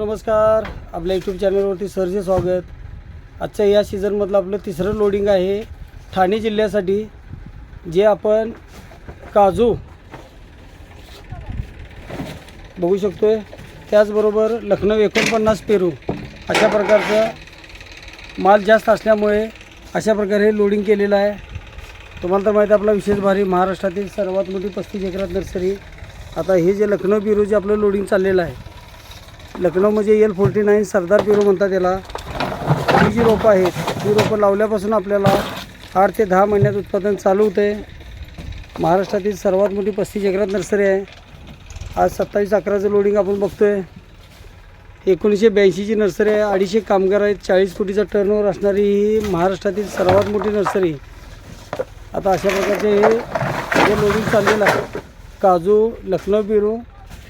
नमस्कार. आपल्या यूट्यूब चॅनलवरती सरचे स्वागत. आजच्या या सीझनमधलं आपलं तिसरं लोडिंग आहे ठाणे जिल्ह्यासाठी जे आपण काजू बघू शकतोय. त्याचबरोबर लखनौ एकोणपन्नास पेरू अशा प्रकारचं माल जास्त असल्यामुळे अशा प्रकारे हे लोडिंग केलेलं आहे. तुम्हाला तर माहिती आहे आपला विशेष भारी महाराष्ट्रातील सर्वात मोठी पस्तीस एकरात नर्सरी. आता हे जे लखनौ पेरू जे आपलं लोडिंग चाललेलं आहे लखनऊ म्हणजे एल फोर्टी नाईन सरदार पेरू म्हणतात याला. ही जी रोपं आहेत ही रोपं लावल्यापासून आपल्याला आठ ते दहा महिन्यात उत्पादन चालू होते महाराष्ट्रातील सर्वात मोठी पस्तीस एकरात नर्सरी आहे. आज सत्तावीस अकराचं लोडिंग आपण बघतो आहे एकोणीसशे ब्याऐंशीची नर्सरी आहे. अडीचशे कामगार आहेत. चाळीस कोटीचा टर्नओव्हर असणारी ही महाराष्ट्रातील सर्वात मोठी नर्सरी. आता अशा प्रकारचे हे लोडिंग चाललेलं आहे. काजू लखनौ पेरू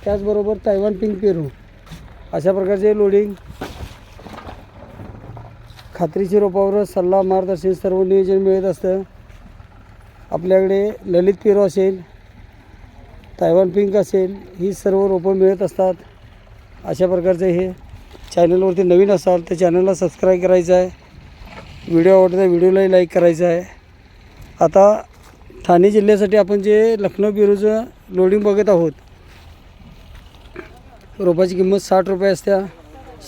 त्याचबरोबर तैवान पिंक पेरू. अशा प्रकारचे लोडिंग खात्रीची रोपावर सल्ला मार्गदर्शन सर्व नियोजन मिळत असतं. आपल्याकडे ललित पेरू असेल तायवान पिंक असेल ही सर्व रोपं मिळत असतात. अशा प्रकारचे हे चॅनलवरती नवीन असाल तर चॅनलला सबस्क्राईब करायचं आहे. व्हिडिओ आवडता व्हिडिओलाही लाईक करायचं आहे. आता ठाणे जिल्ह्यासाठी आपण जे लखनौ पेरूचं लोडिंग बघत आहोत रोपाची किंमत साठ रुपये असत्या.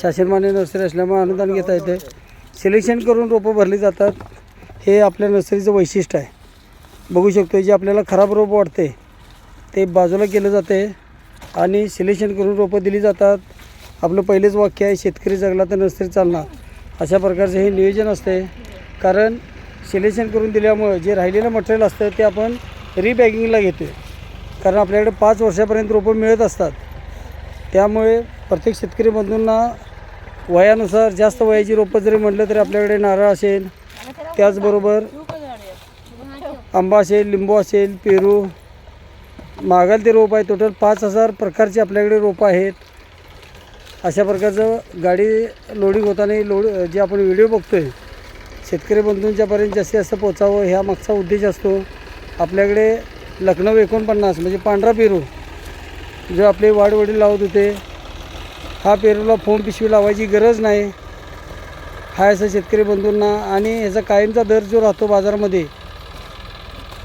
शासनमान्य नर्सरी असल्यामुळे अनुदान घेता येते सिलेक्शन करून रोपं भरली जातात. हे आपल्या नर्सरीचं वैशिष्ट्य आहे. बघू शकतो जे आपल्याला खराब रोपं वाटते ते बाजूला केलं जाते आणि सिलेक्शन करून रोपं दिली जातात. आपलं पहिलेच वाक्य आहे शेतकरी जगला तर नर्सरी चालणार. अशा प्रकारचं हे नियोजन असते कारण सिलेक्शन करून दिल्यामुळं जे राहिलेलं मटेरियल असतं ते आपण रिपॅकिंगला घेतो कारण आपल्याकडे पाच वर्षापर्यंत रोपं मिळत असतात. त्यामुळे प्रत्येक शेतकरी बंधूंना वयानुसार जास्त वयाची रोपं जरी म्हटलं तरी आपल्याकडे नारळ असेल त्याचबरोबर आंबा असेल लिंबू असेल पेरू मागाल ते रोप आहे टोटल पाच हजार प्रकारची आपल्याकडे रोपं आहेत. अशा प्रकारचं गाडी लोडिंग होताना लोड जे आपण व्हिडिओ बघतो आहे शेतकरी बंधूंच्यापर्यंत जास्तीत जास्त पोचावं ह्या मागचा उद्देश असतो. आपल्याकडे लखनौ एकोणपन्नास म्हणजे पांढरा पेरू जो आपले वाडवडील लावत होते हा पेरूला फोम पिशवी लावायची गरज नाही. हा असं शेतकरी बंधूंना आणि ह्याचा कायमचा दर जो राहतो बाजारामध्ये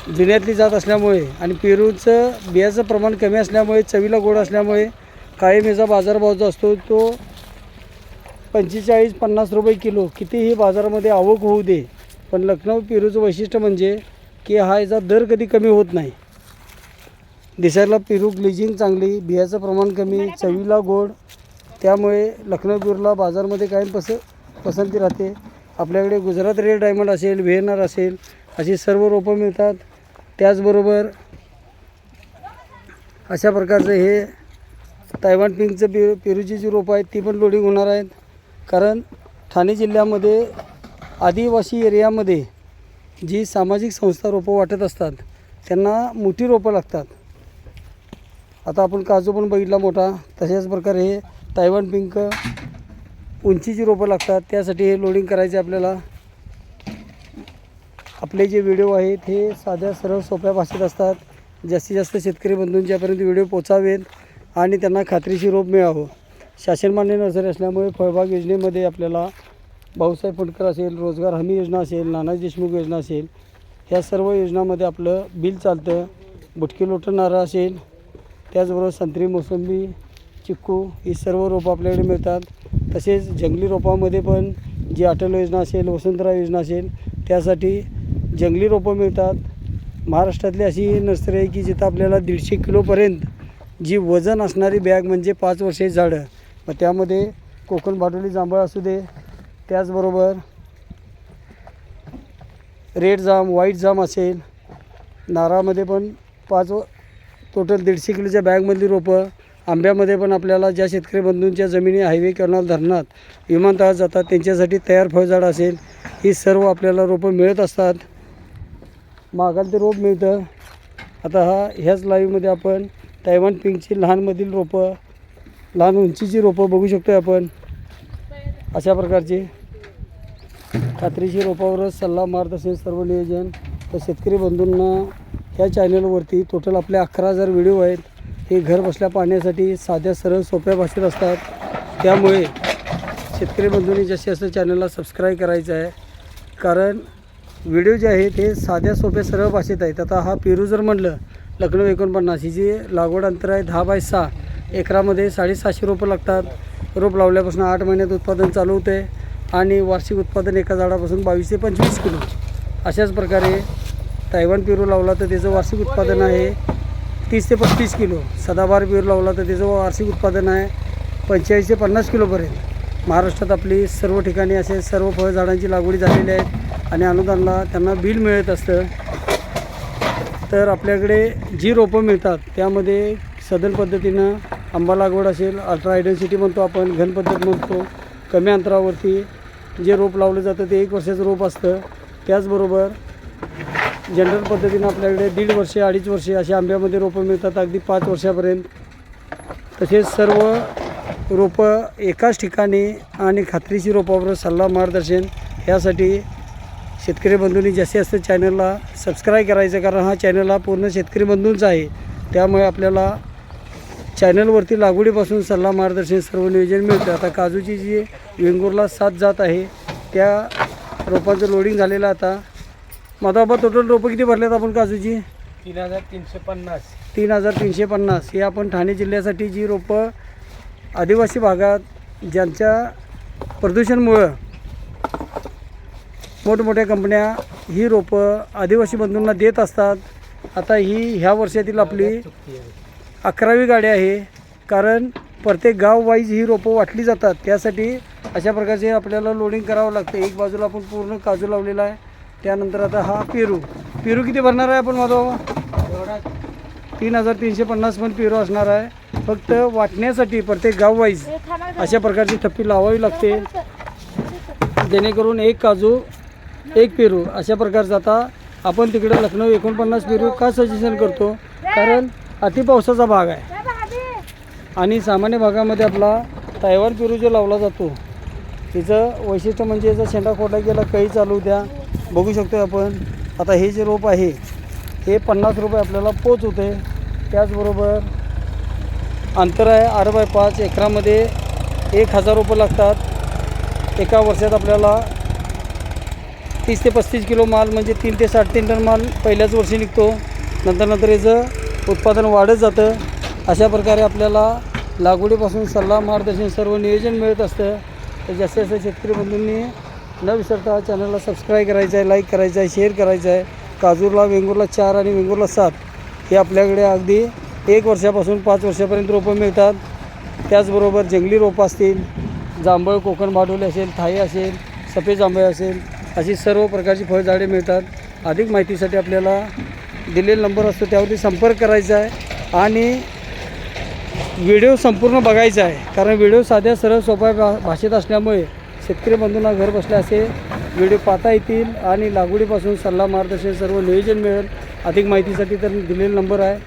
जुन्यातली जात असल्यामुळे आणि पेरूचं बियाचं प्रमाण कमी असल्यामुळे चवीला गोड असल्यामुळे कायम याचा बाजारभाव जो असतो तो पंचेचाळीस पन्नास रुपये किलो कितीही बाजारामध्ये आवक होऊ दे. पण लखनौ पेरूचं वैशिष्ट्य म्हणजे की हा याचा दर कधी कमी होत नाही. दिसायला पेरू ग्लिजिंग चांगली बियाचं प्रमाण कमी चवीला गोड. त्यामुळे लखनौ पेरूला बाजारमध्ये कायम पस पसंती राहते. आपल्याकडे गुजरात रेड डायमंड असेल व्हेनर असेल अशी सर्व रोपं मिळतात. त्याचबरोबर अशा प्रकारचं हे तायवान पिंकचं पे पेरूची जी रोपं आहेत ती पण लोडिंग होणार आहेत. कारण ठाणे जिल्ह्यामध्ये आदिवासी एरियामध्ये जी सामाजिक संस्था रोपं वाटत असतात त्यांना मोठी रोपं लागतात. आता आपण काजू पण बघितला मोठा. तशाच प्रकारे हे तायवान पिंक उंचीची रोपं लागतात. त्यासाठी हे लोडिंग करायचे आपल्याला. आपले जे व्हिडिओ आहेत हे साध्या सरळ सोप्या भाषेत असतात. जास्तीत जास्त शेतकरी बंधूंच्यापर्यंत व्हिडिओ पोचावेत आणि त्यांना खात्रीशी रोप मिळावं. शासनमान्य नर्सरी असल्यामुळे फळबाग योजनेमध्ये आपल्याला भाऊसाहेब फुंडकर असेल रोजगार हमी योजना असेल नानाजी देशमुख योजना असेल ह्या सर्व योजनामध्ये आपलं बिल चालतं. बुटकी लोटं नारळ असेल त्याचबरोबर संत्री मोसंबी चिक्कू ही सर्व रोपं आपल्याकडे मिळतात. तसेच जंगली रोपामध्ये पण जी अटल योजना असेल वसुंधरा योजना असेल त्यासाठी जंगली रोपं मिळतात. महाराष्ट्रातली अशी नर्सरी आहे की जिथं आपल्याला दीडशे किलोपर्यंत जी वजन असणारी बॅग म्हणजे पाच वर्षाची झाडं. मग त्यामध्ये कोकण बाटोली जांभळ असू दे त्याचबरोबर रेड जाम व्हाईट जाम असेल नारळामध्ये पण पाच टोटल दीडशे किलोच्या बॅगमधली रोपं आंब्यामध्ये पण आपल्याला ज्या शेतकरी बंधूंच्या जमिनी हायवे कॅनॉल धरणात विमानतळात जातात त्यांच्यासाठी तयार फळझाड असेल ही सर्व आपल्याला रोपं मिळत असतात. मागाल ते रोप मिळतं. आता हा ह्याच लाईव्हमध्ये आपण तैवान पिंकची लहानमधील रोपं लहान उंचीची रोपं बघू शकतो आहे आपण. अशा प्रकारची खात्रीशी रोपावरच सल्ला मारत असेल सर्व नियोजन. तर शेतकरी बंधूंना ह्या चॅनलवरती टोटल आपले अकरा हजार व्हिडिओ आहेत. हे घर बसल्या पाहण्यासाठी साध्या सरळ सोप्या भाषेत असतात. त्यामुळे शेतकरी बंधूंनी जसे जास्त चॅनलला सबस्क्राईब करायचं आहे कारण व्हिडिओ जे आहेत ते साध्या सोप्या सरळ भाषेत आहेत. आता हा पेरू जर म्हणलं लखनौ एकोणपन्नास ही जी लागवड अंतर आहे दहा बाय सहा एकरामध्ये साडेसहाशे रोपं लागतात. रोप लावल्यापासून आठ महिन्यात उत्पादन चालू होते आणि वार्षिक उत्पादन एका झाडापासून बावीस ते पंचवीस किलो. अशाच प्रकारे तैवान पेरू लावला तर त्याचं वार्षिक उत्पादन आहे. तीस ते पस्तीस किलो. सदाबार पेरू लावला तर त्याचं वार्षिक उत्पादन आहे. पंचेचाळीस ते पन्नास किलोपर्यंत महाराष्ट्रात आपली सर्व ठिकाणी असे सर्व फळझाडांची लागवडी झालेली आहेत आणि अनुदानला त्यांना बिल मिळत असतं. तर आपल्याकडे जी रोपं मिळतात त्यामध्ये सदन पद्धतीनं आंबा लागवड असेल अल्ट्रा आयडेन्सिटी म्हणतो आपण घन पद्धत म्हणतो कमी अंतरावरती जे रोप लावलं जातं ते एक वर्षाचं रोप असतं. त्याचबरोबर जनरल पद्धतीनं आपल्याकडे दीड वर्षे अडीच वर्षे असे आंब्यामध्ये रोपं मिळतात. अगदी पाच वर्षापर्यंत. तसेच सर्व रोपं एकाच ठिकाणी आणि खात्रीची रोपावर सल्ला मार्गदर्शन यासाठी शेतकरी बंधूंनी जास्तीत जास्त चॅनलला सबस्क्राईब करायचं कारण हा चॅनल हा पूर्ण शेतकरी बंधूंचा आहे. त्यामुळे आपल्याला चॅनलवरती लागवडीपासून सल्ला मार्गदर्शन सर्व नियोजन मिळतं. आता काजूची जी वेंगुर्ला सात जात आहे त्या रोपांचं लोडिंग झालेलं आता आता माधवबा टोटल रोपं किती भरल्यात आपण काजूची? तीन हजार तीनशे पन्नास. तीन हजार तीनशे पन्नास. ही आपण ठाणे जिल्ह्यासाठी जी रोपं आदिवासी भागात ज्यांच्या प्रदूषणमुळं मोठमोठ्या कंपन्या ही रोपं आदिवासी बंधूंना देत असतात आता ही ह्या वर्षातील आपली अकरावी गाडी आहे. कारण प्रत्येक गाव वाईज ही रोपं वाटली जातात. त्यासाठी अशा प्रकारचे आपल्याला लोडिंग करावं लागतं. एक बाजूला आपण पूर्ण काजू लावलेला आहे. त्यानंतर आता हा पेरू. पेरू किती भरणार आहे आपण माधव तीन हजार तीनशे पन्नास पण पेरू असणार आहे. फक्त वाटण्यासाठी प्रत्येक गाववाईज अशा प्रकारची थप्पी लावावी लागते. जेणेकरून एक काजू एक पेरू अशा प्रकारचा आता आपण तिकडे लखनौ एकोणपन्नास पेरू का सजेशन करतो? कारण अतिपावसाचा भाग आहे. आणि सामान्य भागामध्ये आपला तैवान पेरू जो लावला जातो तिचं वैशिष्ट्य म्हणजे याचा शेंडा खोटा गेला काही चालू द्या. बघू शकतो आपण. आता हे जे रोप आहे हे पन्नास रुपये आपल्याला पोच होते. त्याचबरोबर अंतर आहे आठ बाय पाच एकरामध्ये एक हजार रुपये लागतात. एका वर्षात आपल्याला तीस ते पस्तीस किलो माल म्हणजे तीन ते साडेतीन टन माल पहिल्याच वर्षी निघतो. नंतर नंतर याचं उत्पादन वाढत जातं. अशा प्रकारे आपल्याला लागवडीपासून सल्ला मार्गदर्शन सर्व नियोजन मिळत असतं. तर जास्तीत जास्त शेतकरी बंधूंनी न विसरता चॅनलला सबस्क्राईब करायचं आहे लाईक करायचं आहे शेअर करायचं आहे. काजूरला वेंगुर्ला चार आणि वेंगुर्ला सात. हे आपल्याकडे अगदी एक वर्षापासून पाच वर्षापर्यंत रोपं मिळतात. त्याचबरोबर जंगली रोपं असतील जांभळ कोकण भाडोली असेल थाई असेल सफेद जांभळ असेल अशी सर्व प्रकारची फळझाडे मिळतात. अधिक माहितीसाठी आपल्याला दिलेला नंबर असतो त्यावरती संपर्क करायचा आहे आणि व्हिडिओ संपूर्ण बघायचा आहे. कारण व्हिडिओ साध्या सरळ सोप्या भा भाषेत असल्यामुळे शेतकरी बंधूंना घर बसल्या असे व्हिडिओ पाहता येतील आणि लागवडीपासून सल्ला मार्गदर्शन सर्व नियोजन मिळेल. अधिक माहितीसाठी तर दिलेला नंबर आहे.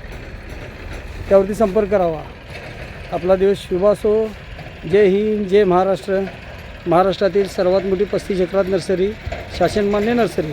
त्यावरती संपर्क करावा आपला दिवस शुभ असो. जय हिंद जय महाराष्ट्र. महाराष्ट्रातील सर्वात मोठी पस्तीस एकरात नर्सरी शासनमान्य नर्सरी.